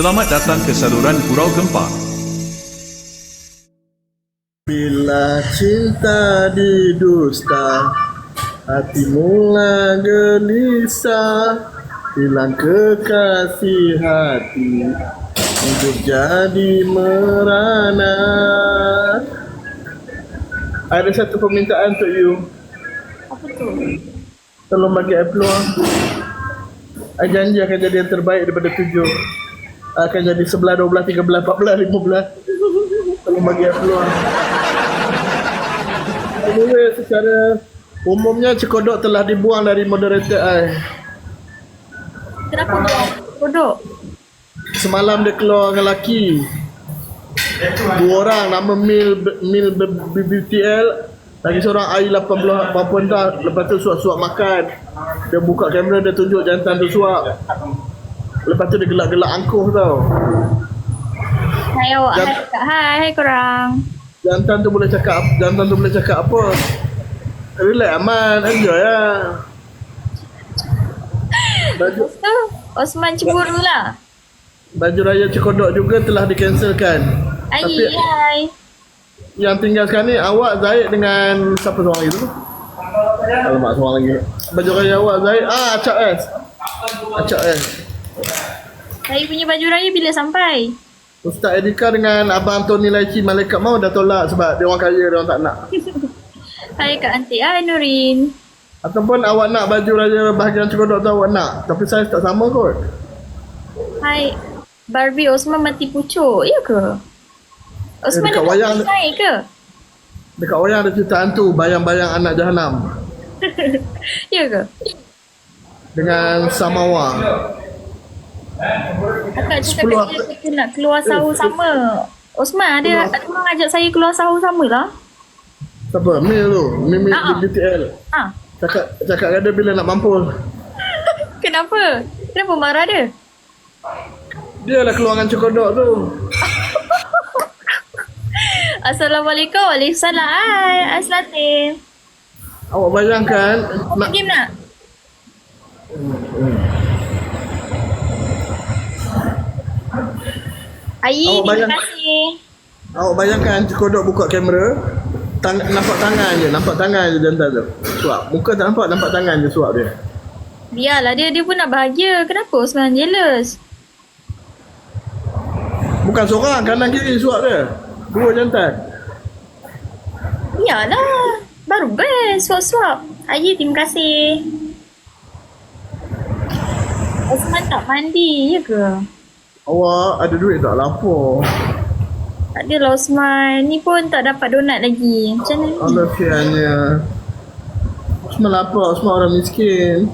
Selamat datang ke saluran Gurau Gempa. Bila cinta didusta Hati mula gelisah. Hilang kekasih hati Hidup jadi merana. Ada satu permintaan untuk you. Apa tu? Tolong bagi saya peluang I janji akan jadi yang terbaik daripada tujuh Akan jadi sebelah, dua belah, tiga belah, empat belah, lima belah. Tolong bagi saya peluang Anyway, secara umumnya Cekodok telah dibuang dari moderator I Kenapa kau kodok? Semalam dia keluar dengan lelaki. Dua orang nama Mil Mil BBTL lagi seorang AI 80 apa dah lepas tu suap-suap makan. Dia buka kamera dia tunjuk jantan tu suap lepas tu dia gelak-gelak angkuh tau Hai awak, Jam- hai hai, hai korang jantan tu boleh cakap jantan tu boleh cakap apa relax aman enjoy lah baju Tu, Osman cemburu lah baju raya cekodok juga telah dikanselkan Hai, tapi hai yang tinggal sekarang ni awak Zaid dengan siapa seorang lagi tu? Alamak seorang lagi. Baju raya awak Zaid. Ah Acak S. Acak S. Saya punya baju raya bila sampai? Ustaz Edika dengan Abang Tony Laici Malaikat Mau dah tolak sebab dia orang kaya dia orang tak nak. Hai Kak Antik, hai Nurin Ataupun awak nak baju raya bahagian cekodok tu awak nak. Tapi saya tak sama kot. Hai Barbie Osman mati pucuk, ya ke? Osman dekat dah wayang- naik ke? Dekat wayang ada cerita hantu bayang-bayang anak jahanam ya ke? dengan Samawa. Akak cakap dia kita nak keluar sahur sama Osman ada, ada orang ajak saya keluar sahur sama lah Siapa? Mil tu. Mil Mil Ah. BTL. Ah, Cakap cakap dia bila nak mampus. Kenapa? Kenapa marah dia? Dia lah keluar dengan cekodok tu. Assalamualaikum Waalaikumsalam Aslatin Awak bayangkan Kau nak game nak? Ayi, Awak terima bayang- kasih. Awak bayangkan cekodok buka kamera tang, Nampak tangan je Nampak tangan je jantan tu Suap Muka tak nampak Nampak tangan je suap dia Biarlah dia dia pun nak bahagia. Kenapa Osman jealous? Bukan seorang Kanan kiri suap dia Dua jantan Biarlah. Baru best suap-suap. Ayi, terima kasih. Osman tak mandi, ya ke? Awak ada duit tak lapar Tak adalah Osman. Ni pun tak dapat donat lagi. Macam mana ni? Allah siannya Usman lapar Usman orang miskin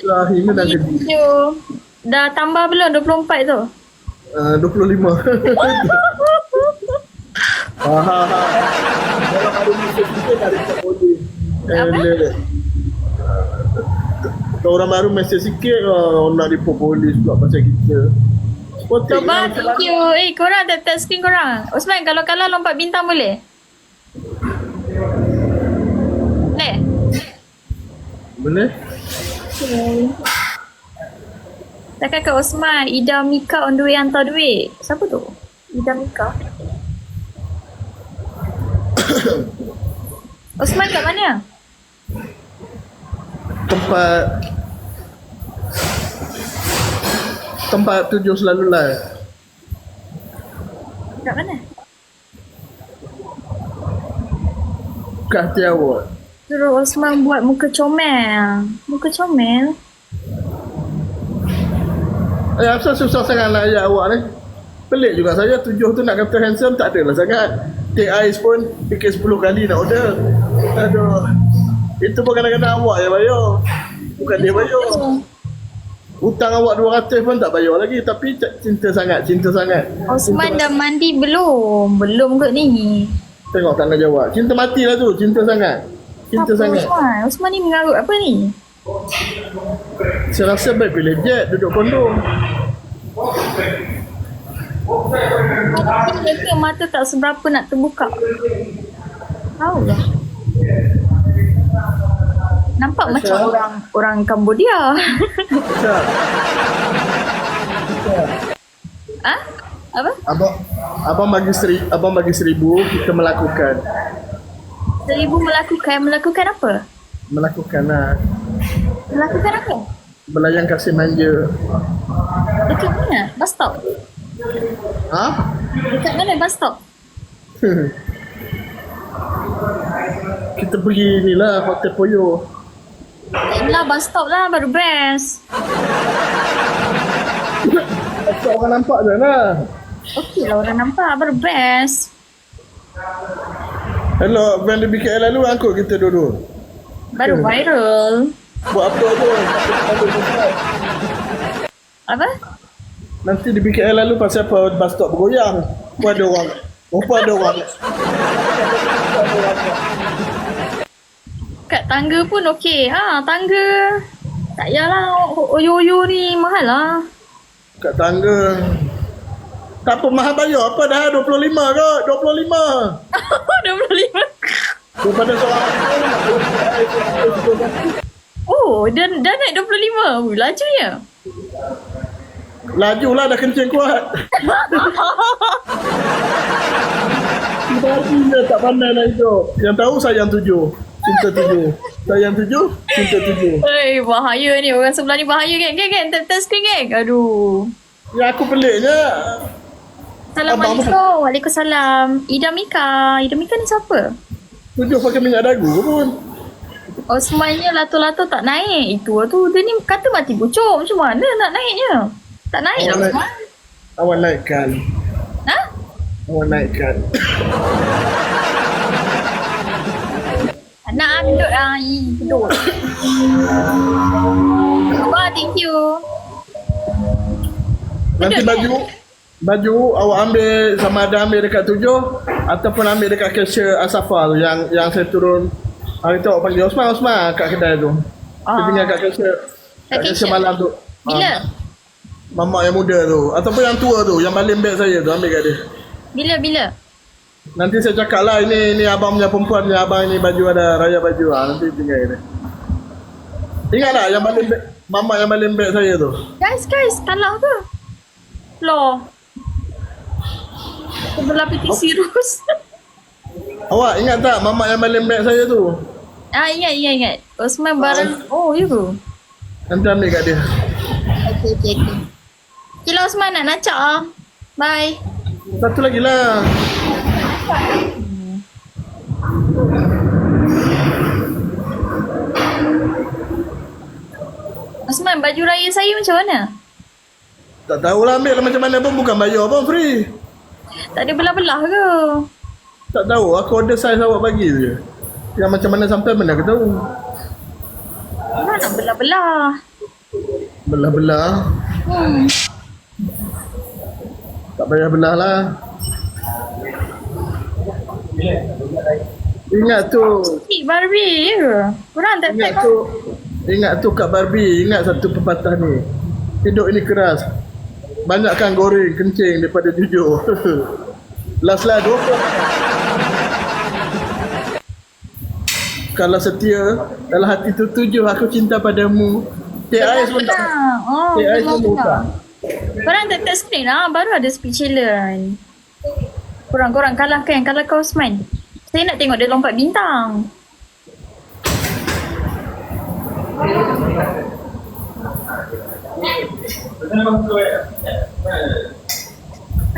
Lahir ni dah Yo. Dah tambah belum 24 tu? uh, 25 Ah, ha, ha. Dalam ada miskin kita dah dekat polis Apa? Eh, Kalau orang baru mesej sikit oh, nak report polis pula pasal kita. Lah, thank you. Eh korang tap tap screen korang. Osman kalau kalah lompat bintang boleh? Boleh? Boleh? Takkan ke Osman, Ida Mika on the way hantar duit. Siapa tu? Ida Mika. Osman kat mana? Tempat tempat tujuh selalu live. Kat mana? Kat hati awak. Suruh Osman buat muka comel. Muka comel? Eh, asal susah sangat nak ayat awak ni? Pelik juga saya tujuh tu nak kata handsome tak adalah sangat. Take eyes pun fikir 10 kali nak order. Aduh. Itu pun kadang-kadang awak yang bayar. Bukan dia bayar. Hutang awak 200 pun tak bayar lagi tapi cinta sangat, cinta sangat. Osman cinta dah mandi belum? Belum kot ni. Tengok tangga jawab. Cinta mati lah tu, cinta sangat. Cinta apa sangat. Osman? Osman ni mengarut apa ni? Saya rasa baik pilih jet duduk kondo. Mereka mata tak seberapa nak terbuka. Tahu lah. Nampak Asal? macam orang orang Cambodia. Macam. Apa? Abang abang bagi seri, abang bagi seribu kita melakukan Seribu melakukan, melakukan apa? melakukan lah Melakukan apa? belayang kasih manja. Dekat mana? Bus stop? Ha? Dekat mana bus stop? kita pergi ni lah Hotel Poyo. Tak lah bus stop lah baru best. Tak orang nampak je lah. Okey lah orang nampak baru best. Hello, van di BKL lalu angkut kita dulu. Baru viral. Buat apa tu? Apa? Nanti di BKL lalu pasal apa bus stop bergoyang. Pun ada orang. Rupa ada orang. Kat tangga pun okey. Ha, tangga. Tak payahlah oyo-oyo ni mahal lah. Kat tangga. Tak apa mahal bayar apa dah 25 ke? 25. 25. Daripada seorang Oh, dah, dah naik 25. Ui, lajunya. Laju lah dah kencing kuat. Dia tak pandai nak hidup. Yang tahu sayang tujuh. Cinta tujuh. Sayang tujuh, cinta tujuh. Hei, bahaya ni. Orang sebelah ni bahaya, geng. Geng, geng. Tap, tap screen, geng. Aduh. Yang aku peliknya, Assalamualaikum. Waalaikumsalam. Ida Mika. Ida Mika ni siapa? tujuh pakai minyak dagu pun. Osmannya lato-lato tak naik. Itu lah tu. Dia ni kata mati bocor. Macam mana nak naiknya? Tak naik lah Awak naik. Osman. Awak naikkan. Ha? Awak naikkan. Nak ah, duduk. Ih, duduk. Wah, thank you. Nanti baju baju awak ambil sama ada ambil dekat tujuh ataupun ambil dekat cashier Asafa tu yang yang saya turun hari tu awak panggil Osman Osman kat kedai tu. Saya Ah. tinggal kat cashier Kat cashier? malam tu. Bila? Ah, mamak yang muda tu ataupun yang tua tu yang baling beg saya tu ambil kat dia. Bila, bila? Nanti saya cakap lah ini ini abang punya perempuan ni abang ini baju ada raya baju ah nanti tinggal dia. Ingatlah yang baling beg mamak yang baling beg saya tu. Guys, guys. Kalah ke? Loh. Sebelah piti sirus. Awak ingat tak mamak yang baling beg saya tu? ah, ingat, ingat, ingat. Osman barang... Oh, ya ke? Nanti ambil kat dia. Okay, okay, okay. Okay lah Osman nak nacak ah. Bye. Satu lagi lah. Osman, baju raya saya macam mana? Tak tahulah ambil lah macam mana pun bukan bayar pun free. Tak ada belah-belah ke? Tak tahu aku order size awak bagi je. Yang macam mana sampai mana aku tahu. Mana belah-belah? Belah-belah. Hmm. Tak payah belah lah. Ingat tu. Cik Barbie ya? Korang tak Ingat tak tu. Ingat tu Kak Barbie. Ingat satu pepatah ni. Hidup ini keras. Banyakkan goreng kencing daripada jujur. Last lah dua Kalau setia dalam hati tu tujuh aku cinta padamu. TIS pun tak Oh, TIS pun belah-belah. buka. Korang tak tak lah. Baru ada speech challenge. Korang-korang kalahkan. Kalahkan Osman. Saya nak tengok dia lompat bintang.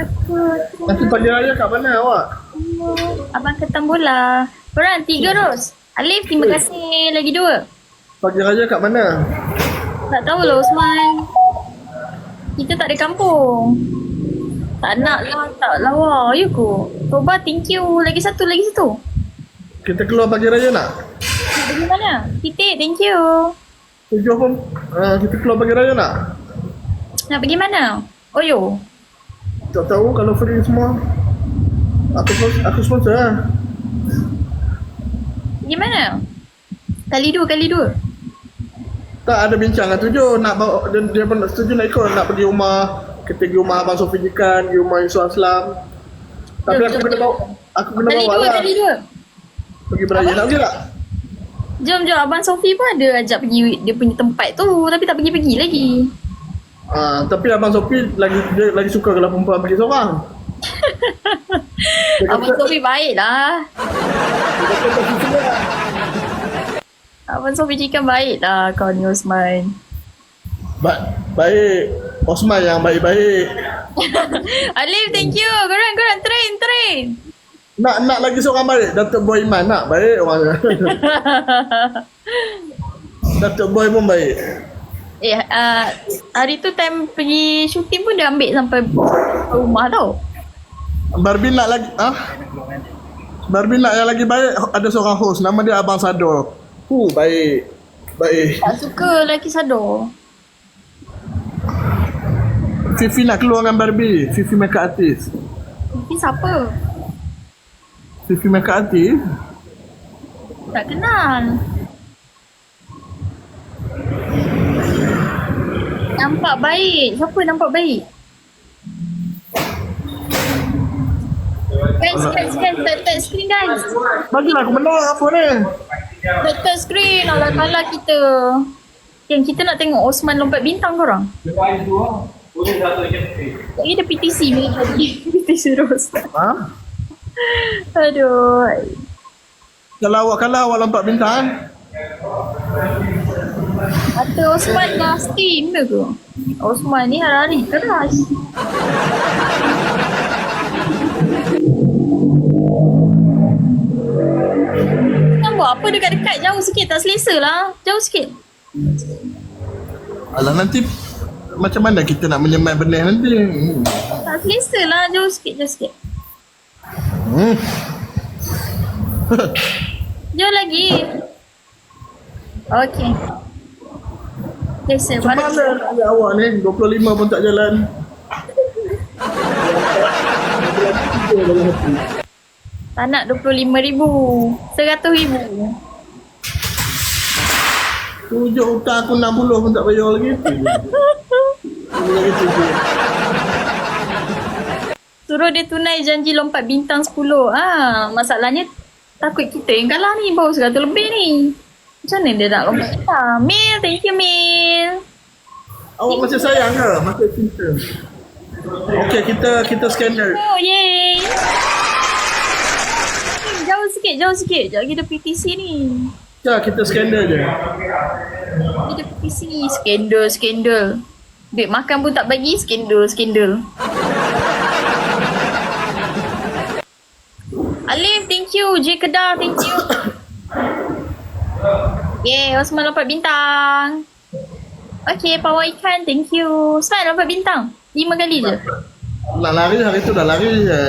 Aku Nanti pagi raya kat mana awak? Abang ketam bola. Korang tiga Ros. Alif terima kasih. Lagi dua. Pagi raya kat mana? Tak tahu lah Osman. Kita tak ada kampung. Tak nak lah, tak lawa. Ya ku. Toba thank you. Lagi satu, lagi satu. Kita keluar pagi raya nak? Nak pergi mana? Titik, thank you. Tujuh pun uh, kita keluar pagi raya nak? Nak pergi mana? Oh yo. Tak tahu kalau free semua. Aku aku sponsor lah. Pergi mana? Kali dua, kali dua. Tak ada bincang dengan tujuh nak bawa dia, dia pun nak setuju nak ikut nak pergi rumah kita pergi rumah Abang Sofi Jikan, pergi rumah Yusof Aslam. Tapi aku kena bawa aku kena bawa lah kali dua. pergi beraya nak pergi tak? Jom, jom. Abang Sofi pun ada ajak pergi dia punya tempat tu. Tapi tak pergi-pergi lagi. Ah, tapi Abang Sofi lagi dia lagi suka kalau perempuan pergi seorang. Abang Sofi baik lah. Abang Sofi cakap baik lah kau ni Osman. Ba- baik. Osman yang baik-baik. Alif, thank you. Korang, korang train, train. Nak nak lagi seorang baik. Datuk Boy Iman nak baik orang. Datuk Boy pun baik. Eh, uh, hari tu time pergi syuting pun dia ambil sampai rumah tau. Barbie nak lagi ah? Barbie nak yang lagi baik ada seorang host nama dia Abang Sado. Hu baik. Baik. Tak suka lelaki sadar. Fifi nak keluar dengan Barbie. Fifi makeup artist. Tapi siapa? Fifi makeup artist. Tak kenal. Nampak baik. Siapa nampak baik? Guys, guys, guys, tap tap screen guys. Bagilah aku menang apa ni? Tap tap screen, alah kalah kita. Yang kita nak tengok Osman lompat bintang korang. Ini ada PTC ni tadi. PTC Rose. Ha? Aduh. Kalau awak kalah awak lompat bintang eh? Kata Osman dah steam ke ke? Osman ni hari-hari keras. Kau buat apa dekat-dekat jauh sikit tak selesa lah. Jauh sikit. Alah nanti macam mana kita nak menyemai benih nanti? Hmm. Tak selesa lah. Jauh sikit, jauh sikit. Hmm. Jauh lagi. Okay. Selesa. Macam mana ajak awak ni? 25 pun tak jalan. tak nak RM25,000. RM100,000. Tujuh hutang aku 60 pun tak bayar lagi. Suruh dia tunai janji lompat bintang 10. Ah, masalahnya takut kita yang kalah ni baru 100 lebih ni. Macam mana dia nak lompat bintang? Mil, thank you Mil. Awak masih sayang ke? Masih cinta? Okey, kita kita scanner. Oh, yay. Eh, Jauh sikit, jauh sikit. Lagi dia PTC ni. Ya, kita scanner je. Dia PTC ni. Skandal, skandal. Duit makan pun tak bagi, skandal, skandal. Alif, thank you. J Kedah, thank you. Yeay, Osman lompat bintang. Okay, pawang ikan, thank you. Osman lompat bintang. Lima kali je. Nak lari hari tu dah lari je.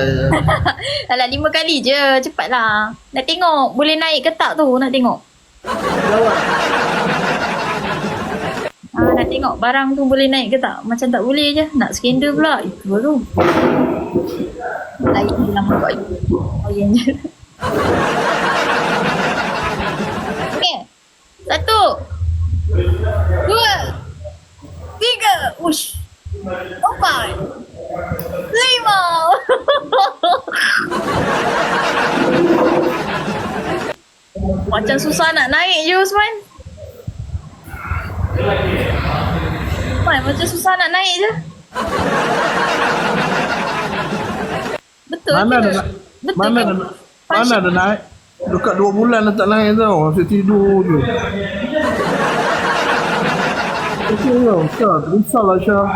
Alah, lima kali je. Cepatlah. Nak tengok. Boleh naik ke tak tu? Nak tengok. Jawab. Nak tengok barang tu boleh naik ke tak? Macam tak boleh je. Nak skandal pula. Itu baru. Lain dia lama buat itu. Oh, yang je. Okay. Satu. Dua. Tiga. Ush. Empat. Lima. Macam susah nak naik je Usman. Usman macam susah nak naik je. Betul Mana ke? dah nak? Betul Mana ke? dah nak? Mana dah naik? Dekat dua bulan dah tak naik tau. Masih tidur je. Okey tau. Syah, risaulah Syah.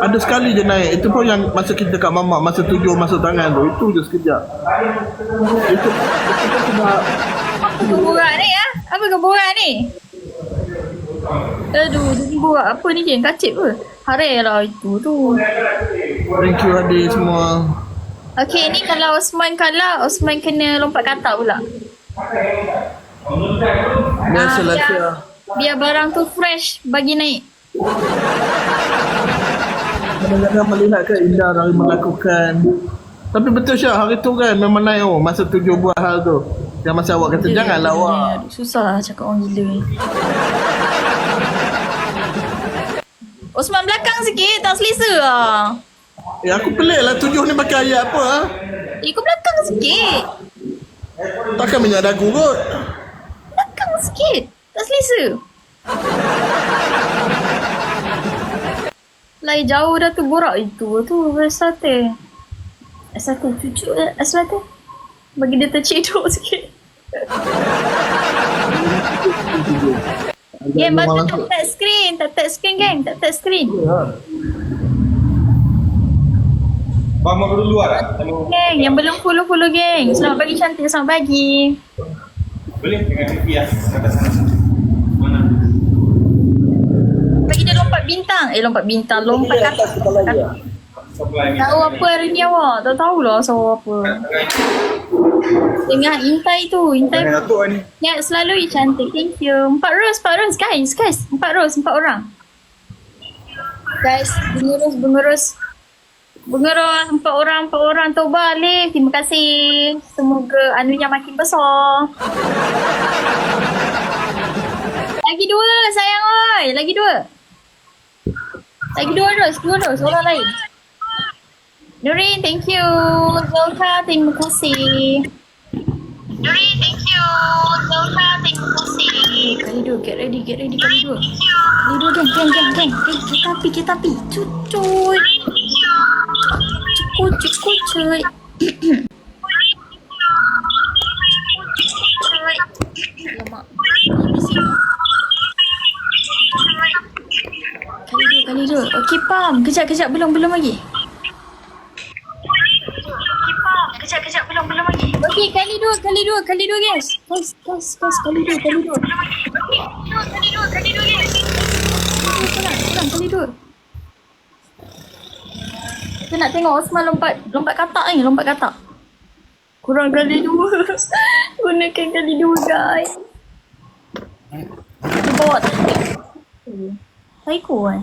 Ada sekali je naik. Itu pun yang masa kita kat mamak, masa tujuh masuk tangan tu. Itu je sekejap. Itu, itu pun sebab Apa kau borak ni ah? Apa kau borak ni? Aduh, dia borak apa ni je? Kacip ke? Harai lah itu tu. thank you adik semua. Okay, ni kalau Osman kalah, Osman kena lompat katak pula. Biasalah biar, Syah. biar barang tu fresh bagi naik. Kadang-kadang melihat kan indah dari melakukan Tapi betul Syah hari tu kan memang naik oh Masa tujuh buat hal tu Yang masa awak kata janganlah awak Susah lah cakap orang gila ni. Osman belakang sikit, tak selesa lah. Eh aku pelik lah tujuh ni pakai ayat apa ha? Eh, kau belakang sikit. Takkan minyak dagu kot Belakang sikit. Tak selesa. Lagi jauh dah tu borak itu tu Sate Sate cucuk eh Sate Bagi dia tercedok sikit Geng bantu tak tap screen Tak tap screen geng Tak tap screen. Bang mau dulu luar Geng yang belum follow-follow geng. Selamat pagi cantik. Selamat pagi. Boleh? Dengan TV ya. Sana. Mana? Bagi dia lompat bintang. Eh lompat bintang Lompat lagi? Tahu apa hari ni awak? Tak tahulah tahu apa. Tengah Intai tu. Intai Dengan. Ya, selalu cantik. Thank you. Empat rose, empat rose. Guys, guys. Empat rose, empat orang. Guys, bunga rose, bunga rose. Bunga rose, empat orang, empat orang. Toba, Alif. Terima kasih. Semoga anunya makin besar. Lagi dua, sayang oi. Lagi dua. Lagi dua rose, dua rose. Orang lain. Nurin, thank you. Zolka, terima kasih. Nurin, thank you. Zolka, terima kasih. Kali dua, get ready, get ready, kali dua. Kali dua, geng, geng, geng, geng. Geng, kita api, kita api. Cucuy. Cukup, cukup, cuy. Alamak. Kali dua, kali dua. Okey, Pam. Kejap, kejap. Belum, belum lagi. Kejap, kejap. Belum, belum lagi. Okey, kali dua, kali dua, kali dua, guys. Guys, guys, guys. Kali dua, kali dua. Kali dua, kali dua, guys. Kurang, kurang, kali dua. Kita nak tengok Osman lompat lompat katak ni, lompat katak. Kurang kali dua. Gunakan kali dua, guys. Dia bawa tak? Psycho kan?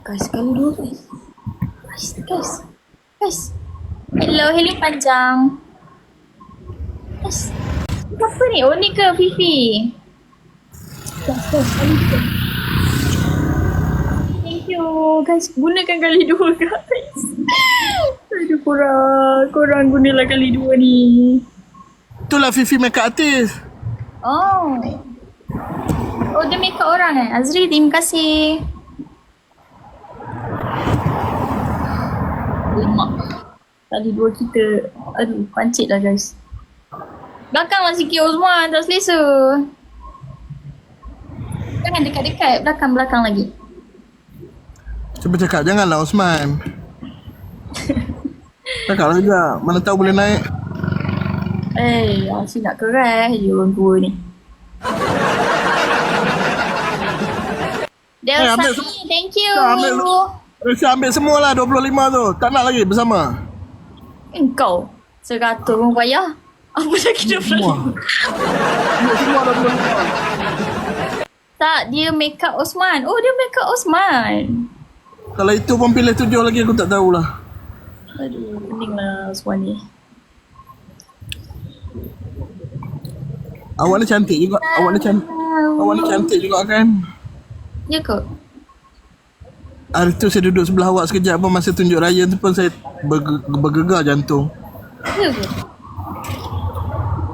Guys, kali dua, guys. Guys, guys. Guys. Hello, hello panjang. Yes. Apa ni? Oh ni ke Fifi? Kali. Thank you. Guys, gunakan kali dua guys. Aduh korang. Korang gunalah kali dua ni. Itulah Fifi makeup artist. Oh. Oh dia make up orang eh. Azri terima kasih. Lemak. Tadi dua kita. Aduh pancit lah guys. Belakang lah sikit Osman. Tak selesa. Jangan dekat-dekat. Belakang-belakang lagi. Cuba cakap janganlah Osman. Cakaplah juga. Mana tahu boleh naik. Eh, asyik nak keras je orang tua ni. Del Eh, ambil Sani, thank you. Dah, ambil. Rasa ambil semua lah 25 tu. Tak nak lagi bersama. Engkau. Seratus pun payah. Apa Semua. Ambil semua 25. Tak, dia make up Osman. Oh, dia make up Osman. Kalau itu pun pilih tujuh lagi aku tak tahulah. Aduh, pening lah Osman ni. Awak ni cantik juga. Awak ni cantik. Awak ni cantik juga kan. Ya ke? Hari tu saya duduk sebelah awak sekejap pun masa tunjuk raya tu pun saya berge- bergegar jantung. Ya ke?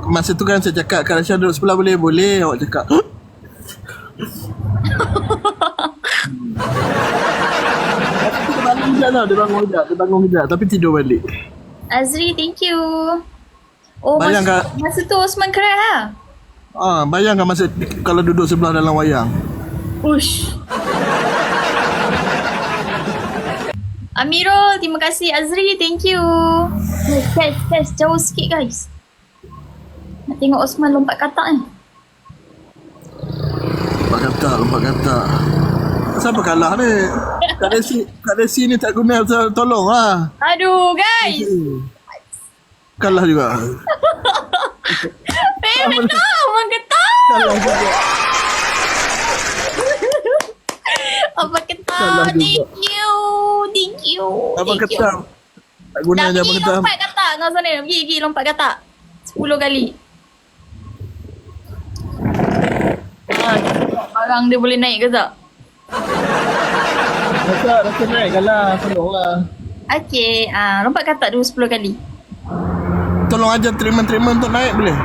Masa tu kan saya cakap Kak Rasha duduk sebelah boleh? Boleh awak cakap. Dia bangun kejap tau. Dia bangun kejap. Dia bangun kejap. Tapi tidur balik. Azri, thank you. Oh, Bayang masa, masa tu Osman keras lah. Ah, bayangkan masa kalau duduk sebelah dalam wayang. Ush. Amirul, terima kasih. Azri, thank you. Guys, guys, guys, jauh sikit guys. Nak tengok Osman lompat katak ni. Lompat kata, lompat kata. Siapa kalah ni? Kak Desi, Kak Desi ni tak guna to- tolong lah. Aduh, guys. Kalah juga. Eh, betul. Abang ketak. Kalah juga. Abang juga. Thank you. Thank you. Abang ketam. Tak guna Dah je abang pergi ketam. lompat katak kau sana. Pergi, pergi lompat katak. 10 kali. Barang dia boleh naik ke tak? Rasa, rasa naik kalah. Tolong lah. Okay, ah, lompat katak dulu 10 kali. Tolong ajar treatment-treatment untuk naik boleh?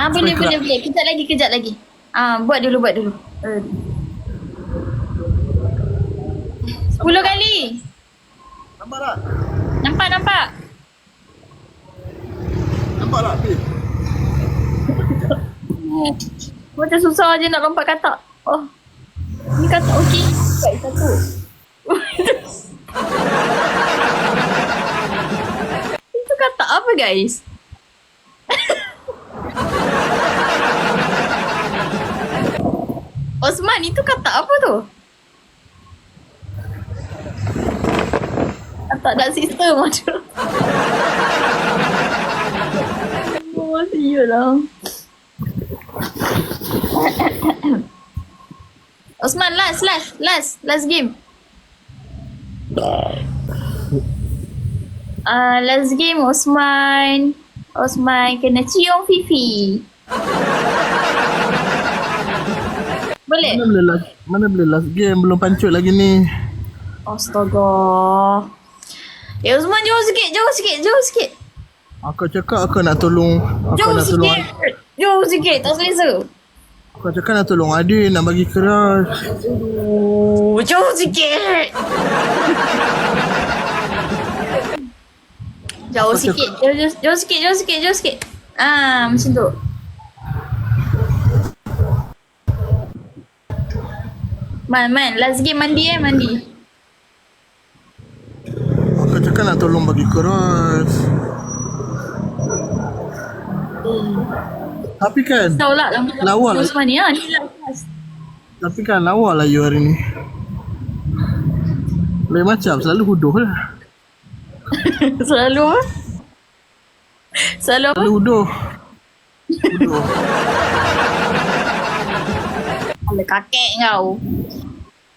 Ah, boleh, Supaya boleh, boleh. Kejap lagi, kejap lagi. Ah, buat dulu, buat dulu. Uh. 10 kali. Nampak tak? Nampak, nampak. Nampak tak? Pi? Macam susah je nak lompat katak. Oh. Ni katak okey. Baik satu. Itu katak apa guys? Osman, itu katak apa tu? Katak dak sistem macam. Oh, iyalah. Osman, last, last, last, last game. Uh, last game Osman. Osman kena cium Fifi. Boleh? Mana boleh last, mana boleh last game? Belum pancut lagi ni. Astaga. Eh Osman jauh sikit, jauh sikit, jauh sikit. Aku cakap aku nak tolong. Aku Jauh nak tolong. sikit. Jauh sikit, tak selesa. Aku cakap nak tolong Adin nak bagi keras. Oh, jauh sikit. jauh sikit, jauh, jauh, jauh sikit, jauh sikit, jauh sikit. Ah, macam tu. Man, man, last game mandi eh, mandi. Aku cakap nak tolong bagi keras. Tapi kan, Tahu lah Lawa lah. Ni ah, last. tapi kan lawa lah you hari ni. Lain macam, selalu huduh lah. Selalu? Selalu? Selalu huduh. Huduh. Kakek kau.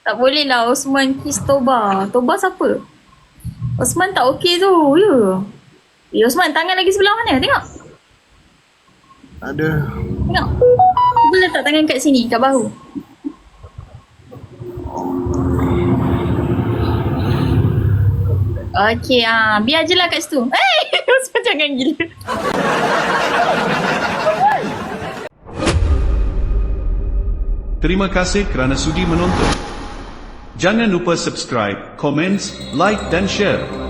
Tak boleh lah Osman kiss Toba. Toba siapa? Osman tak okey tu. Ya. Eh Osman tangan lagi sebelah mana? Tengok. Ada. Tengok. Cuba letak tangan kat sini. Kat bahu. Okey ah, biar je lah kat situ. Eh, Osman jangan gila. Terima kasih kerana sudi menonton. Jangan lupa subscribe, komen, like dan share.